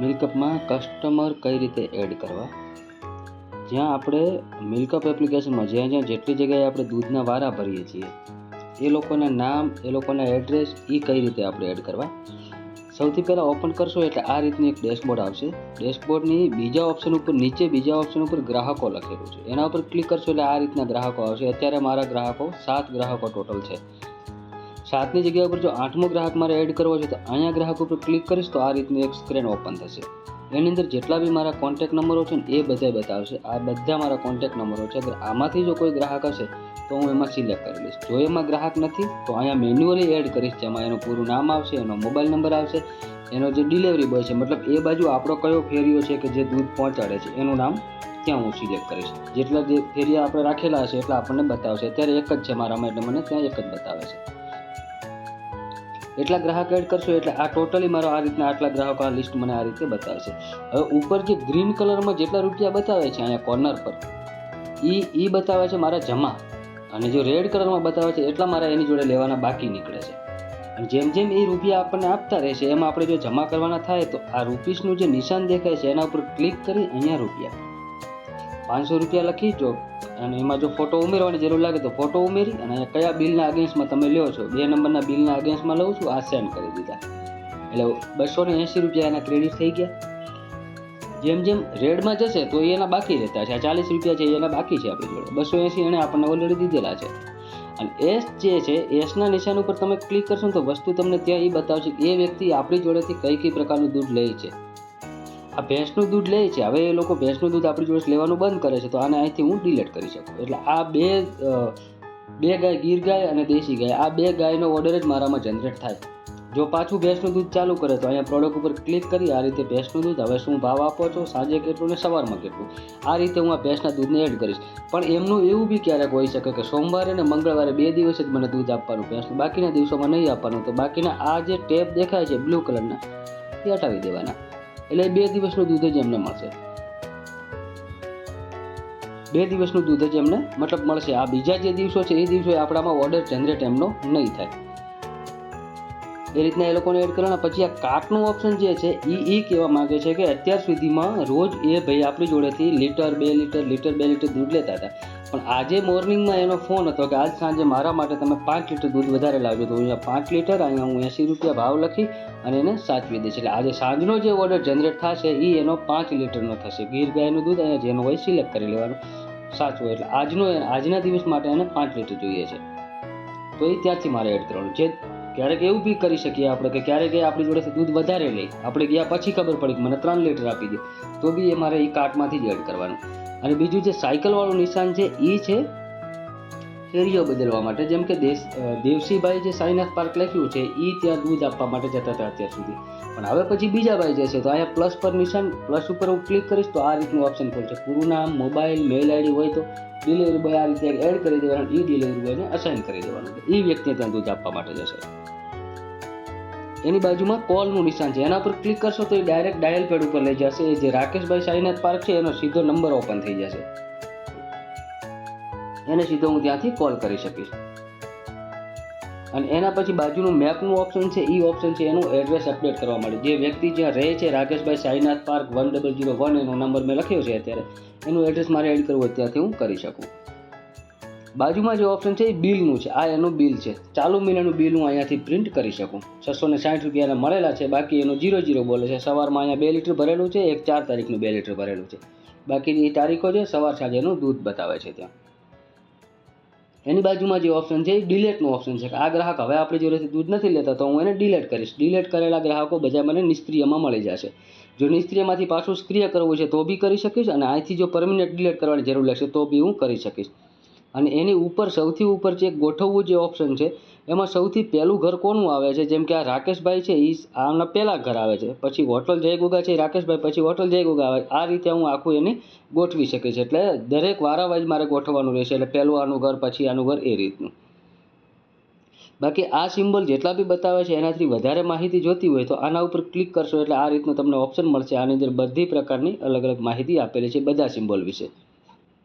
મિલ્કઅપમાં customer કઈ રીતે add કરવા? જ્યાં આપણે મિલકપ એપ્લિકેશનમાં જ્યાં જ્યાં જેટલી જગ્યાએ આપણે દૂધના વારા ભરીએ છીએ, એ લોકોના નામ, એ લોકોના એડ્રેસ એ કઈ રીતે આપણે એડ કરવા? સૌથી પહેલાં ઓપન કરશો એટલે આ રીતની એક ડેશબોર્ડ આવશે. ડેશબોર્ડની બીજા ઓપ્શન ઉપર, નીચે બીજા ઓપ્શન ઉપર ગ્રાહકો લખેલું છે. એના ઉપર ક્લિક કરશો એટલે આ રીતના ગ્રાહકો આવશે. અત્યારે મારા ગ્રાહકો સાત ગ્રાહકો ટોટલ છે. સાતની જગ્યા ઉપર જો આઠમો ગ્રાહક મારે એડ કરવો છે, તો અહીંયા ગ્રાહક ઉપર ક્લિક કરીશ, તો આ રીતની એક સ્ક્રીન ઓપન થશે. એની અંદર જેટલા બી મારા કોન્ટેક નંબરો છે ને એ બધા બતાવશે. આ બધા મારા કોન્ટેક નંબરો છે. અગર આમાંથી જો કોઈ ગ્રાહક હશે, તો હું એમાં સિલેક્ટ કરી લઈશ જો એમાં ગ્રાહક નથી, તો અહીંયા મેન્યુઅલી એડ કરીશ, જેમાં એનું પૂરું નામ આવશે, એનો મોબાઈલ નંબર આવશે, એનો જે ડિલિવરી બોય છે, મતલબ એ બાજુ આપણો કયો ફેરિયો છે કે જે દૂધ પહોંચાડે છે, એનું નામ ત્યાં હું સિલેક્ટ કરીશ. જેટલા જે ફેરિયા આપણે રાખેલા હશે, એટલા આપણને બતાવશે. અત્યારે એક જ છે મારામાં એટલે મને ત્યાં એક જ બતાવે છે. એટલા ગ્રાહક એડ કરશો એટલે આ ટોટલી મારો આ રીતના આટલા ગ્રાહકો આ લિસ્ટ મને આ રીતે બતાવશે. હવે ઉપર જે ગ્રીન કલરમાં જેટલા રૂપિયા બતાવે છે અહીંયા કોર્નર પર એ એ બતાવે છે મારા જમા. અને જો રેડ કલરમાં બતાવે છે એટલા મારા એની જોડે લેવાના બાકી નીકળે છે. અને જેમ જેમ એ રૂપિયા આપણને આપતા રહેશે, એમાં આપણે જો જમા કરવાના થાય તો આ રૂપીસનું જે નિશાન દેખાય છે, એના ઉપર ક્લિક કરી અહીંયા રૂપિયા. પાંચસો રૂપિયા લખી જો. અને એમાં જો ફોટો ઉમેરવાની જરૂર લાગે તો ફોટો ઉમેરી અને કયા બિલના અગેન્સ્ટમાં તમે લ્યો છો. બે નંબરના બિલના અગેન્સ્ટમાં લઉં છું, આ સેન્ડ કરી દીધા. એટલે બસો ને એંસી રૂપિયા એના ક્રેડિટ થઈ ગયા. જેમ જેમ રેડમાં જશે તો એના બાકી રહેતા છે. આ ચાલીસ રૂપિયા છે એના બાકી છે આપણી જોડે. બસો એંસી એણે આપણને ઓલરેડી દીધેલા છે. અને એસ જે છે એસના નિશાન ઉપર તમે ક્લિક કરશો તો વસ્તુ તમને ત્યાં એ બતાવશે એ વ્યક્તિ આપણી જોડેથી કઈ કઈ પ્રકારનું દૂધ લે છે. આ ભેંસનું દૂધ લે છે. હવે એ લોકો ભેંસનું દૂધ આપણી જોડે લેવાનું બંધ કરે છે. તો આને અહીંથી હું ડિલેટ કરી શકું. એટલે આ બે બે ગાય ગીર ગાય અને દેશી ગાય. આ બે ગાયનો ઓર્ડર જ મારામાં જનરેટ થાય. જો પાછું ભેંસનું દૂધ ચાલુ કરે તો અહીંયા પ્રોડક્ટ ઉપર ક્લિક કરી આ રીતે ભેંસનું દૂધ, હવે શું ભાવ આપો છો? સાંજે કેટલું ને સવારમાં કેટલું? આ રીતે હું આ ભેંસના દૂધને એડ કરીશ. પણ એમનું એવું બી ક્યારેક હોઈ શકે કે સોમવારે અને મંગળવારે બે દિવસ જ મને દૂધ આપવાનું, ભેંસનું બાકીના દિવસોમાં નહીં આપવાનું. તો બાકીના આ જે ટેપ દેખાય છે બ્લુ કલરના, એ હટાવી દેવાના. એટલે બે દિવસનું દૂધ જ એમને મળશે. બે દિવસનું દૂધ જ એમને મતલબ મળશે. આ બીજા જે દિવસો છે, એ દિવસો આપણામાં ઓર્ડર જનરેટ એમનો નહીં થાય. એ રીતના એ લોકોને એડ કરવાના. પછી આ કાર્ટનું ઓપ્શન જે છે, એ એ કહેવા માંગે છે કે અત્યાર સુધીમાં રોજ એ ભાઈ આપણી જોડેથી લીટર, બે લીટર લીટર, બે લીટર દૂધ લેતા હતા. પણ આજે મોર્નિંગમાં એનો ફોન હતો કે આજ સાંજે મારા માટે તમે પાંચ લીટર દૂધ વધારે લાવજો. તો અહીંયા પાંચ લીટર, અહીંયા હું એંસી રૂપિયા ભાવ લખી અને એને સાચવી દઈશ. એટલે આજે સાંજનો જે ઓર્ડર જનરેટ થશે, એ એનો પાંચ લીટરનો થશે. ગીર ગાયનું દૂધ અહીંયા જેનો હોય સિલેક્ટ કરી લેવાનું. સાચું, એટલે આજનો આજના દિવસ માટે એને પાંચ લીટર જોઈએ છે. તો એ ત્યાંથી મારે એડ કરવાનું. જે ક્યારેક એવું બી કરી શકીએ આપણે કે ક્યારેક એ આપણી જોડે દૂધ વધારે લે. આપણે ગયા પછી ખબર પડી કે મને ત્રણ લીટર આપી દે. તો બી એ મારે એ કાર્ટમાંથી જ એડ કરવાનું. અને બીજું જે સાયકલવાળું નિશાન છે એ છે ફેરીઓ બદલવા માટે. જેમ કે દેશ દેવસીભાઈ જે સાઈનાથ પાર્ક લખ્યું છે એ ત્યાં દૂધ આપવા માટે જતા હતા અત્યાર સુધી. પણ હવે પછી બીજા ભાઈ જે છે, તો અહીંયા પ્લસ પર નિશાન પ્લસ ઉપર હું ક્લિક કરીશ, તો આ રીતનું ઓપ્શન ખોલશે. પૂરું નામ મોબાઈલ મેલ આઈડી હોય તો ડિલિવરી બોય આ રીતે એડ કરી દેવાનું એ ડિલિવરી બોયને અસાઇન કરી દેવાનું. એ વ્યક્તિને ત્યાં દૂધ આપવા માટે જશે. એની બાજુમાં કોલનું નિશાન છે. એના પર ક્લિક કરશો તો એ ડાયરેક્ટ ડાયલ પેડ ઉપર લઈ જશે. જે રાકેશભાઈ સાઈનાથ પાર્ક છે, એનો સીધો નંબર ઓપન થઈ જશે. એને સીધો હું ત્યાંથી કોલ કરી શકીશ. અને એના પછી બાજુનું મેપનું ઓપ્શન છે એ ઓપ્શન છે, એનું એડ્રેસ અપડેટ કરવા માટે. જે વ્યક્તિ જ્યાં રહે છે, Rakeshbhai Sainath park one double zero one એનો નંબર મેં લખ્યો છે અત્યારે. એનું એડ્રેસ મારે એડ કરવું હોય ત્યાંથી હું કરી શકું. બાજુમાં જે ઓપ્શન છે એ બિલનું છે. આ એનું બિલ છે. ચાલુ મહિનાનું બિલ હું અહીંયાથી પ્રિન્ટ કરી શકું. છસો ને સાઠ રૂપિયાના મળેલા છે. બાકી એનું જીરો જીરો બોલે છે. સવારમાં અહીંયા બે લીટર ભરેલું છે, એક ચાર તારીખનું બે લીટર ભરેલું છે. બાકીની તારીખો છે, સવાર સાંજેનું દૂધ બતાવે છે ત્યાં. એની બાજુમાં જે ઓપ્શન છે એ ડિલેટનું ઓપ્શન છે. કે આ ગ્રાહક હવે આપણે જોડેથી દૂધ નથી લેતા તો હું એને ડિલેટ કરીશ. ડિલેટ કરેલા ગ્રાહકો બધા મને નિષ્ક્રિયમાં મળી જશે. જો નિષ્ક્રિયમાંથી પાછું સક્રિય કરવું છે તો બી કરી શકીશ અને અહીંથી જો પરમિનન્ટ ડિલેટ કરવાની જરૂર લાગશે તો બી હું કરી શકીશ. અને એની ઉપર સૌથી ઉપર જે ગોઠવવું જે ઓપ્શન છે, એમાં સૌથી પહેલું ઘર કોનું આવે છે? જેમ કે આ રાકેશભાઈ છે એ આના પહેલાં ઘર આવે છે. પછી હોટલ જય ગોગા છે રાકેશભાઈ, પછી હોટલ જય ગોગા આવે. આ રીતે હું આખું એને ગોઠવી શકીશ. એટલે દરેક વારાવાજ મારે ગોઠવવાનું રહેશે. એટલે પહેલું આનું ઘર, પછી આનું ઘર એ રીતનું. બાકી આ સિમ્બોલ જેટલા બી બતાવે છે, એનાથી વધારે માહિતી જોતી હોય તો આના ઉપર ક્લિક કરશો એટલે આ રીતનું તમને ઓપ્શન મળશે. આની અંદર બધી પ્રકારની અલગ અલગ માહિતી આપેલી છે બધા સિમ્બોલ વિશે.